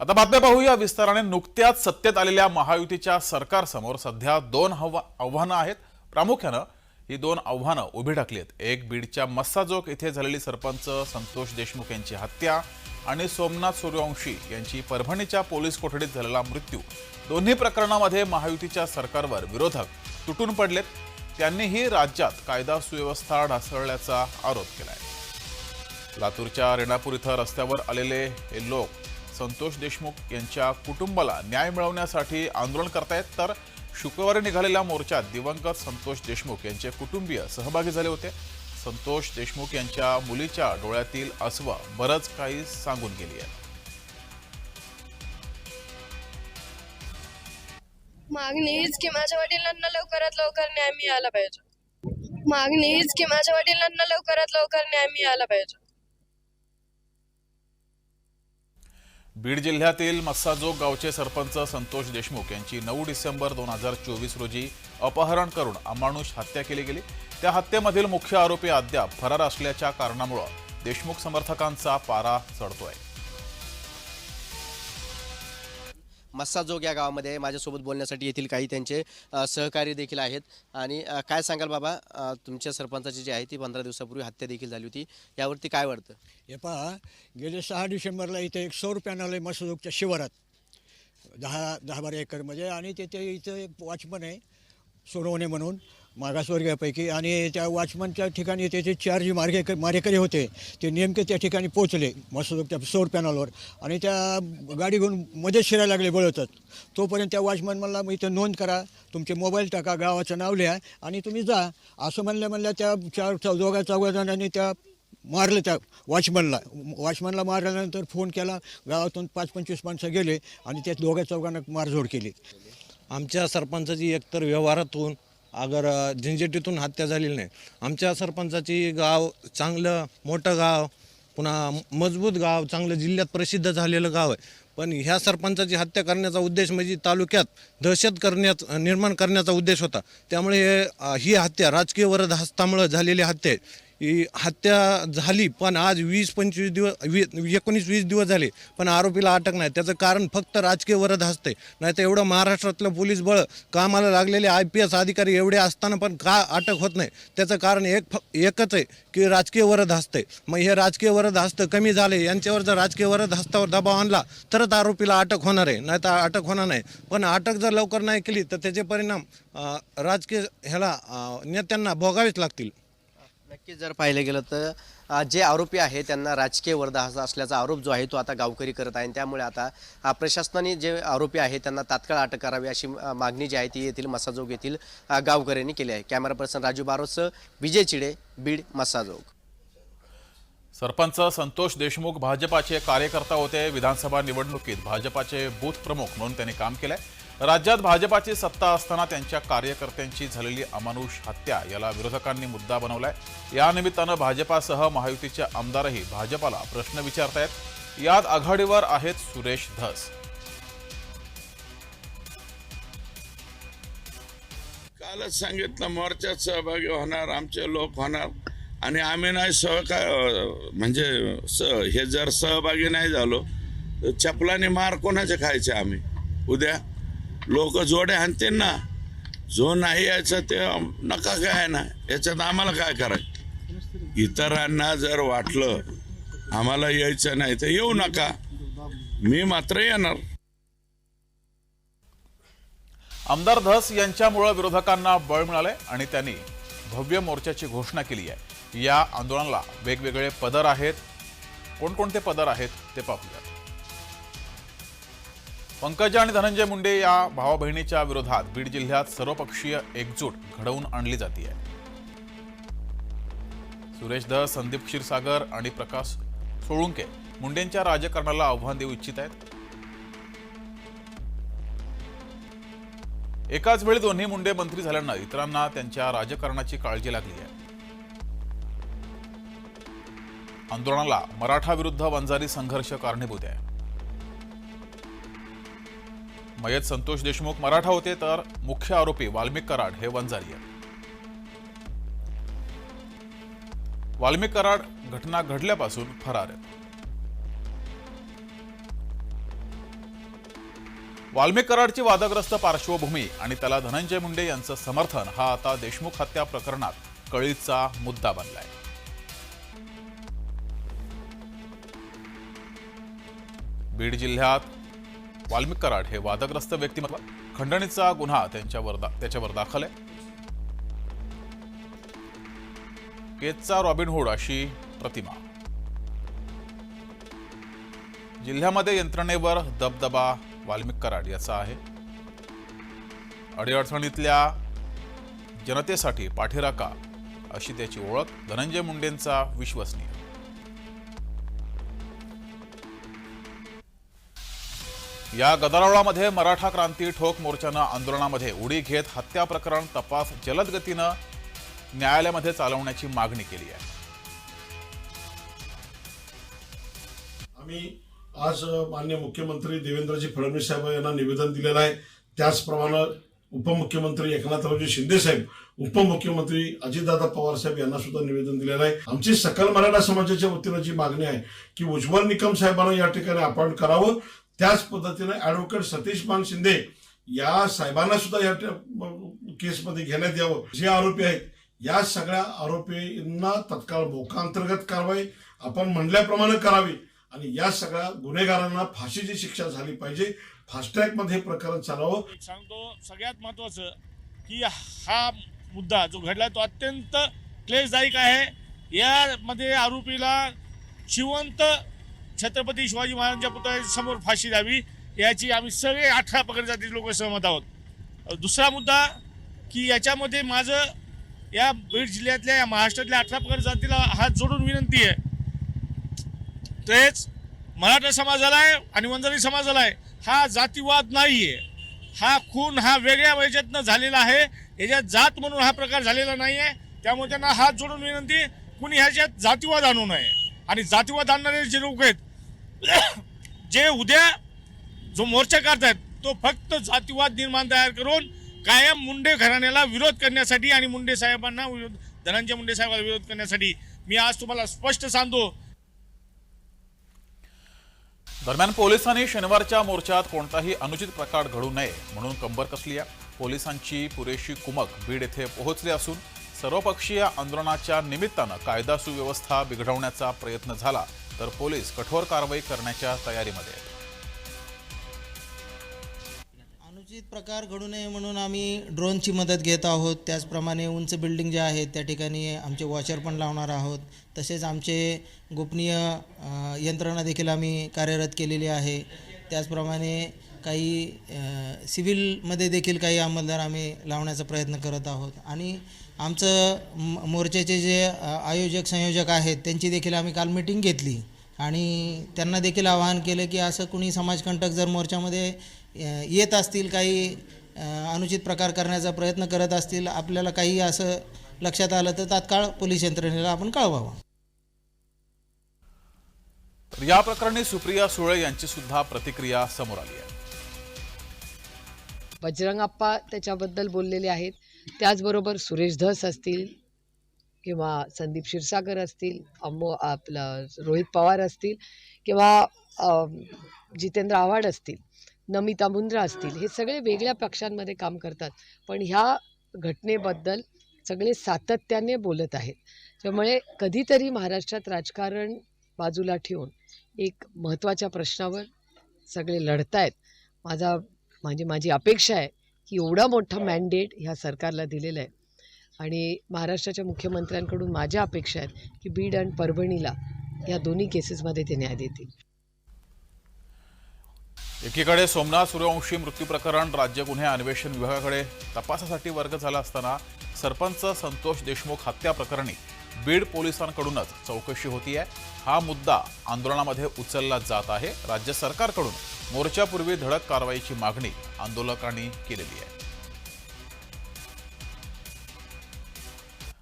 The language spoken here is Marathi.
आता बातम्या पाहूया. विस्ताराने नुकत्याच सत्तेत आलेल्या महायुतीच्या सरकारसमोर सध्या दोन हवा- आव्हानं आहेत. प्रामुख्यानं ही दोन आव्हानं उभी टाकली आहेत एक बीडच्या मस्साजोग येथे झालेली सरपंच संतोष देशमुख यांची हत्या आणि सोमनाथ सूर्यवंशी यांची परभणीच्या पोलीस कोठडीत झालेला मृत्यू. दोन्ही प्रकरणामध्ये महायुतीच्या सरकारवर विरोधक तुटून पडलेत. त्यांनीही राज्यात कायदा सुव्यवस्था ढासळल्याचा आरोप केलाय. लातूरच्या रेणापूर इथं रस्त्यावर आलेले हे लोक संतोष देशमुख यांच्या कुटुंबाला न्याय मिळवण्यासाठी आंदोलन करतायत तर शुक्रवारी निघालेल्या मोर्चात दिवंगत संतोष देशमुख यांचे कुटुंबीय सहभागी झाले होते. संतोष देशमुख यांच्या मुलीच्या डोळ्यातील अस्व बरंच काही सांगून गेली आहे मागणी हीच की माझ्या वडिलांना लवकरात लवकर न्याय मिळाला पाहिजे. मागणी हीच की माझ्या वडिलांना लवकरात लवकर न्याय मिळाला पाहिजे. बीड जिल्ह्यातील मस्साजोग गावचे सरपंच संतोष देशमुख यांची नऊ डिसेंबर दोन हजार चोवीस रोजी अपहरण करून अमानुष हत्या केली गेली. त्या हत्येमधील मुख्य आरोपी अद्याप फरार असल्याच्या कारणामुळं देशमुख समर्थकांचा पारा चढतोय. मस्साजोग या गावामध्ये माझ्यासोबत बोलण्यासाठी येथील काही त्यांचे सहकारी देखील आहेत. आणि काय सांगाल बाबा? तुमच्या सरपंचाची जी आहे ती पंधरा दिवसापूर्वी हत्या देखील झाली होती. यावरती काय वाटतं? हे पहा गेले सहा डिसेंबरला इथे एक सौर पॅनल आहे मस्साजोगच्या शिवारात. दहा दहा बारा एकरमध्ये आणि तिथे इथं एक वॉचमन आहे सोनवणे म्हणून. मागासवर्गीयापैकी आणि त्या वॉचमनच्या ठिकाणी त्याचे चार जे मार्गे मारेकरी होते ते नेमके त्या ठिकाणी पोचले मसदूकच्या सौर पॅनलवर. आणि त्या गाडी घेऊन मध्येच शिरायला लागले बळवतात तोपर्यंत त्या वॉचमन म्हणला मग इथं नोंद करा तुमचे मोबाईल टाका गावाचं नाव लिहा आणि तुम्ही जा. असं म्हणल्या म्हणल्या त्या चार चौ चौघा जणांनी त्या मारलं त्या वॉचमनला. वॉचमनला मारल्यानंतर फोन केला गावातून पाच पंचवीस माणसं गेले आणि त्या दोघ्या चौघांना मारझोड केली. आमच्या सरपंचाची एकतर व्यवहारातून अगर अ, हत्या झालेली नाही. आमच्या सरपंचाची गाव चांगलं मोठं गाव पुन्हा मजबूत गाव चांगलं जिल्ह्यात प्रसिद्ध झालेलं गाव आहे. पण ह्या सरपंचाची हत्या करण्याचा उद्देश म्हणजे तालुक्यात दहशत करण्याचा निर्माण करण्याचा उद्देश होता. त्यामुळे ही हत्या राजकीय वरदहस्तामुळं झालेली हत्या आहे. हत्या झाली पण आज वीस पंचवीस दिवस वी एकोणीस वीस दिवस झाले पण आरोपीला अटक नाही. त्याचं कारण फक्त राजकीय वरद असते नाही तर एवढं महाराष्ट्रातलं पोलीस बळ कामाला लागलेले आय पी एस अधिकारी एवढे असताना पण का अटक होत नाही? त्याचं कारण एक फ एकच आहे की राजकीय वरद असते मग हे राजकीय वरद हस्त कमी झाले यांच्यावर जर राजकीय वरद हस्तावर दबाव आणला तरच आरोपीला अटक होणार आहे. नाही तर अटक होणार नाही. पण अटक जर लवकर नाही केली तर त्याचे परिणाम राजकीय ह्याला नेत्यांना भोगावेच लागतील. नक्कीच जर पाहिलं गेलं तर अ, जे आरोपी आहे त्यांना राजकीय वर्धा असल्याचा आरोप जो आहे तो आता गावकरी करत आहे. आणि त्यामुळे आता अ, प्रशासनाने जे आरोपी आहे त्यांना तात्काळ अटक करावी अशी अ, मागणी जी आहे ती येथील मसाजोग येथील अ, गावकऱ्यांनी केली आहे. कॅमेरा पर्सन राजू बारोसह विजय चिडे बीड मसाजोग. सरपंच संतोष देशमुख भाजपाचे कार्यकर्ता होते विधानसभा निवडणुकीत. भाजपाचे बूथ प्रमुख म्हणून त्यांनी काम केलंय. राज्यात भाजपाची सत्ता असताना त्यांच्या कार्यकर्त्यांची झालेली अमानुष हत्या याला विरोधकांनी मुद्दा बनवलाय. या निमित्तानं भाजपासह महायुतीचे आमदारही भाजपाला प्रश्न विचारतायत. यात आघाडीवर आहेत सुरेश धस. कालच सांगितलं मोर्चात सहभागी होणार आमचे लोक होणार. आणि आम्ही नाही सहका म्हणजे स हे जर सहभागी नाही झालो तर चपलाने मार कोणाचे खायचे आम्ही? उद्या लोक जोडे आणतील ना. जो नाही यायचं ते नका काय ना. याच्यात आम्हाला काय करायचं? इतरांना जर वाटलं आम्हाला यायचं नाही तर येऊ नका. मी मात्र येणार. आमदार धस यांच्यामुळे विरोधकांना बळ मिळाले आणि त्यांनी भव्य मोर्चाची घोषणा केली आहे. या आंदोलनाला वेगवेगळे पदर आहेत. कोणकोणते पदर आहेत ते पाहूयात पंकजा आणि धनंजय मुंडे या भावा बहिणीच्या विरोधात बीड जिल्ह्यात सर्वपक्षीय एकजूट घडवून आणली जाते सुरेश धस संदीप क्षीरसागर आणि प्रकाश सोळुंके मुंडेंच्या राजकारणाला आव्हान देऊ इच्छित आहेत. एकाच वेळी दोन्ही मुंडे मंत्री झाल्यानं इतरांना त्यांच्या राजकारणाची काळजी लागली आहे. आंदोलनाला मराठा विरुद्ध वंजारी संघर्ष कारणीभूत आहे. मयत संतोष देशमुख मराठा होते तर मुख्य आरोपी वाल्मिक कराड हे वंजारी आहे वाल्मिक कराड घटना घडल्यापासून फरार आहेत. वाल्मिक कराडची वादग्रस्त पार्श्वभूमी आणि त्याला धनंजय मुंडे यांचं समर्थन हा आता देशमुख हत्या प्रकरणात कळीचा मुद्दा बनलाय. बीड जिल्ह्यात वाल्मिक कराड हे वादग्रस्त व्यक्तिमत्व खंडणीचा गुन्हा त्यांच्यावर त्याच्यावर दाखल आहे. केजचा रॉबिनहूड अशी प्रतिमा. जिल्ह्यामध्ये यंत्रणेवर दबदबा वाल्मिक कराड याचा आहे. अडीअडचणीतल्या जनतेसाठी पाठीराका अशी त्याची ओळख धनंजय मुंडेंचा विश्वसनीय. या गदारोळामध्ये मराठा क्रांती ठोक मोर्चानं आंदोलनामध्ये उडी घेत हत्या प्रकरण तपास जलद गतीनं न्यायालयामध्ये चालवण्याची मागणी केली आहे. आम्ही आज मान्य मुख्यमंत्री देवेंद्रजी फडणवीस साहेब यांना निवेदन दिलेलं आहे. त्याचप्रमाणे उपमुख्यमंत्री एकनाथरावजी शिंदे साहेब उपमुख्यमंत्री अजितदादा पवार साहेब यांना सुद्धा निवेदन दिलेलं आहे. आमची सकल मराठा समाजाच्या वतीनं जी मागणी आहे की उज्ज्वल निकम साहेबांना या ठिकाणी अपॉइंट करावं. त्याच पद्धतीने ऍडव्होकेट सतीश मान शिंदे या साहेबांना सुद्धा या केसमध्ये घेण्यात यावं. जे आरोपी आहेत या सगळ्या आरोपींना तत्काळ मोकांतर्गत कारवाई आपण म्हणल्याप्रमाणे करावी आणि या सगळ्या गुन्हेगारांना फाशीची शिक्षा झाली पाहिजे. फास्टॅगमध्ये हे प्रकरण चालावं सांगतो सगळ्यात महत्त्वाचं की हा मुद्दा जो घडला तो अत्यंत क्लेशदायक आहे. यामध्ये आरोपीला जिवंत छत्रपती शिवाजी महाराजांच्या पुतळ्यासमोर फाशी द्यावी याची आम्ही सगळे अठरा पकड जातीचे लोक सहमत आहोत. दुसरा मुद्दा की याच्यामध्ये माझं या बीड जिल्ह्यातल्या या महाराष्ट्रातल्या अठरा पकड जातीला हात जोडून विनंती आहे. तेच मराठा समाजाला आहे आणि वंजारी समाजाला आहे हा जातीवाद नाही आहे हा खून हा वेगळ्या वयाच्यातनं झालेला आहे. याच्यात जात म्हणून हा प्रकार झालेला नाही आहे त्यामुळे त्यांना हात जोडून विनंती कुणी ह्याच्यात जातीवाद आणू नये. आणि जातीवाद आणणारे जे लोक आहेत जे उद्या जो मोर्चा काढतात तो फक्त जातीवाद निर्माण तयार करून कायम मुंडे घराण्याला विरोध करण्यासाठी आणि मुंडे साहेबांना विरोध धनंजय मुंडे साहेबांना विरोध करण्यासाठी. मी आज तुम्हाला स्पष्ट सांगतो. दरम्यान पोलिसांनी शनिवारच्या मोर्चात कोणताही अनुचित प्रकार घडू नये म्हणून कंबर कसली आहे? पोलिसांची पुरेशी कुमक बीड येथे पोहोचली असून सर्वपक्षीय आंदोलनाच्या निमित्तानं कायदा सुव्यवस्था बिघडवण्याचा प्रयत्न झाला. तर पोलीस कठोर कारवाई करण्याच्या तयारीमध्ये आहेत. अनुचित प्रकार घडू नये म्हणून आम्ही ड्रोनची मदत घेत आहोत. त्याचप्रमाणे उंच बिल्डिंग ज्या आहेत त्या ठिकाणी आमचे वॉचर पण लावणार आहोत. तसेच आमचे गोपनीय यंत्रणा देखील आम्ही कार्यरत केलेली आहे. त्याचप्रमाणे काही सिव्हिलमध्ये देखील काही अंमलदार आम्ही लावण्याचा प्रयत्न करत आहोत. आणि आमचं म- मोर्चाचे जे आयोजक संयोजक आहेत त्यांची देखील आम्ही काल मिटिंग घेतली. आणि त्यांना देखील आवाहन केलं की असं कुणी समाजकंटक जर मोर्चामध्ये येत असतील काही अनुचित प्रकार करण्याचा प्रयत्न करत असतील आपल्याला काही असं लक्षात आलं तर तात्काळ पोलीस यंत्रणेला आपण कळवावं. तर या प्रकरणी सुप्रिया सुळे यांची सुद्धा प्रतिक्रिया समोर आली आहे. बजरंगप्पा त्याच्याबद्दल बोललेले आहेत. त्याचबरोबर सुरेश धस असतील किंवा संदीप क्षीरसागर असतील अम्मो आपलं रोहित पवार असतील किंवा जितेंद्र आव्हाड असतील नमिता मुंद्रा असतील हे सगळे वेगळ्या पक्षांमध्ये काम करतात. पण ह्या घटनेबद्दल सगळे सातत्याने बोलत आहेत. त्यामुळे कधीतरी महाराष्ट्रात राजकारण बाजूला ठेवून एक महत्त्वाच्या प्रश्नावर सगळे लढतायत. माझा म्हणजे माझी अपेक्षा आहे की एवढा मोठा मॅन्डेट ह्या सरकारला दिलेला आहे. आणि महाराष्ट्राच्या मुख्यमंत्र्यांकडून माझ्या अपेक्षा आहेत की बीड आणि परभणीला या दोन्ही केसेसमध्ये ते न्याय देतील. एकीकडे सोमनाथ सूर्यवंशी मृत्यू प्रकरण राज्य गुन्हे अन्वेषण विभागाकडे तपासासाठी वर्ग झाला असताना सरपंच संतोष देशमुख हत्या प्रकरणी बीड पोलिसांकडूनच चौकशी होतीये. हा मुद्दा आंदोलनामध्ये उचलला जात आहे. राज्य सरकारकडून मोर्चापूर्वी धडक कारवाईची मागणी आंदोलकांनी केलेली आहे.